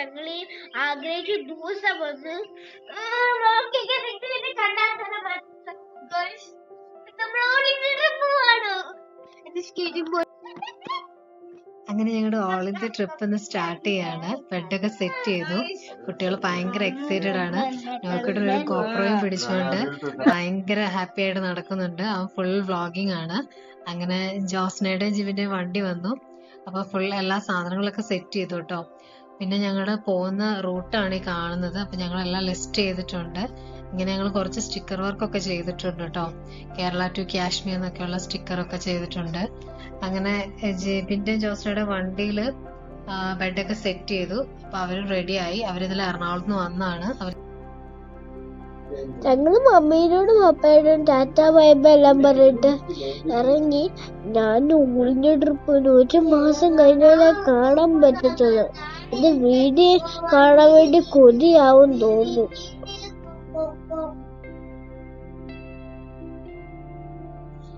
ഞങ്ങൾ ആഗ്രഹിച്ച് ദിവസം വന്ന് അങ്ങനെ ഞങ്ങളുടെ ഓൾ ഇന്ത്യ ട്രിപ്പ് ഒന്ന് സ്റ്റാർട്ട് ചെയ്യാണ്. ബെഡൊക്കെ സെറ്റ് ചെയ്തു. കുട്ടികൾ ഭയങ്കര എക്സൈറ്റഡ് ആണ്. നോക്കിയിട്ട് ഒരു കോപ്രോയും പിടിച്ചുകൊണ്ട് ഭയങ്കര ഹാപ്പി ആയിട്ട് നടക്കുന്നുണ്ട്. അവൻ ഫുൾ വ്ളോഗിങ് ആണ്. അങ്ങനെ ജോസ്നയുടെയും ജിവിന്റെയും വണ്ടി വന്നു. അപ്പൊ ഫുൾ എല്ലാ സാധനങ്ങളൊക്കെ സെറ്റ് ചെയ്തു കേട്ടോ. പിന്നെ ഞങ്ങൾ പോകുന്ന റൂട്ടാണ് ഈ കാണുന്നത്. അപ്പം ഞങ്ങളെല്ലാം ലിസ്റ്റ് ചെയ്തിട്ടുണ്ട്. ഇങ്ങനെ ഞങ്ങൾ കുറച്ച് സ്റ്റിക്കർ വർക്കൊക്കെ ചെയ്തിട്ടുണ്ട് കേട്ടോ കേരള ടു കാശ്മീർ എന്നൊക്കെയുള്ള സ്റ്റിക്കറൊക്കെ ചെയ്തിട്ടുണ്ട്. അങ്ങനെ ജെബിന്റെ ജോസ്നയുടെ വണ്ടിയിൽ ബെഡൊക്കെ സെറ്റ് ചെയ്തു. അപ്പൊ റെഡി റെഡിയായി അവരിതിൽ എറണാകുളത്ത് നിന്ന് വന്നാണ്. അവർ ഞങ്ങളും മമ്മീനോടും പപ്പയോടും ടാറ്റ ബൈബ എല്ലാം പറഞ്ഞിട്ട് ഇറങ്ങി ഞാൻ ഊളിന്റെ ട്രിപ്പ് ഒരു മാസം കഴിഞ്ഞാലേ കാണാൻ പറ്റത്തുള്ളൂ. ഇത് വീഡിയോ കാണാൻ വേണ്ടി കൊതിയാവും തോന്നുന്നു.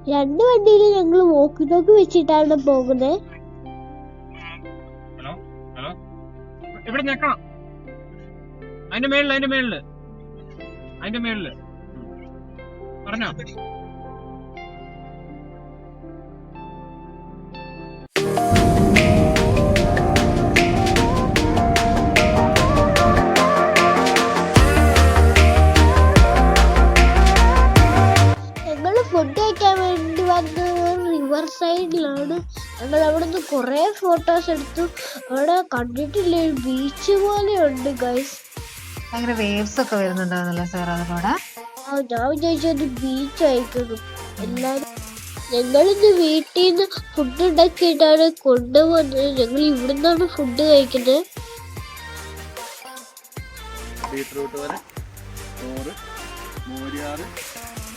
രണ്ട് വണ്ടിയിൽ ഞങ്ങൾ വോക്കി നോക്കി വെച്ചിട്ടാണ് പോകുന്നത് അതിന്റെ മേളിൽ അതിന്റെ മേളിൽ. അതിന്റെ മേളിൽ. പറഞ്ഞോ? ഫുഡ് കഴിക്കാൻ വേണ്ടി വന്നത് റിവർ സൈഡിലാണ് ഞങ്ങൾ അവിടെ നിന്ന് കുറേ ഫോട്ടോസ് എടുത്തു. അവിടെ കണ്ടിട്ടില്ല ഒരു ബീച്ച് പോലെ ഉണ്ട് ഗൈസ് ഭയങ്കര വേവ്സ് ഒക്കെ വരുന്നുണ്ടാവുന്നല്ലോ സാർ അതിലൂടെ? ഞാൻ വിചാരിച്ചത് ബീച്ച് ആയിരിക്കണം എല്ലാവരും ഞങ്ങളിന്ന് വീട്ടിൽ നിന്ന് ഫുഡ് ഉണ്ടാക്കിയിട്ടാണ് കൊണ്ടുവന്നത് ഞങ്ങൾ ഇവിടെ നിന്നാണ് ഫുഡ് കഴിക്കുന്നത്. ബീട്രൂട്ട് വരെ ചോറ് മോരിയാറ്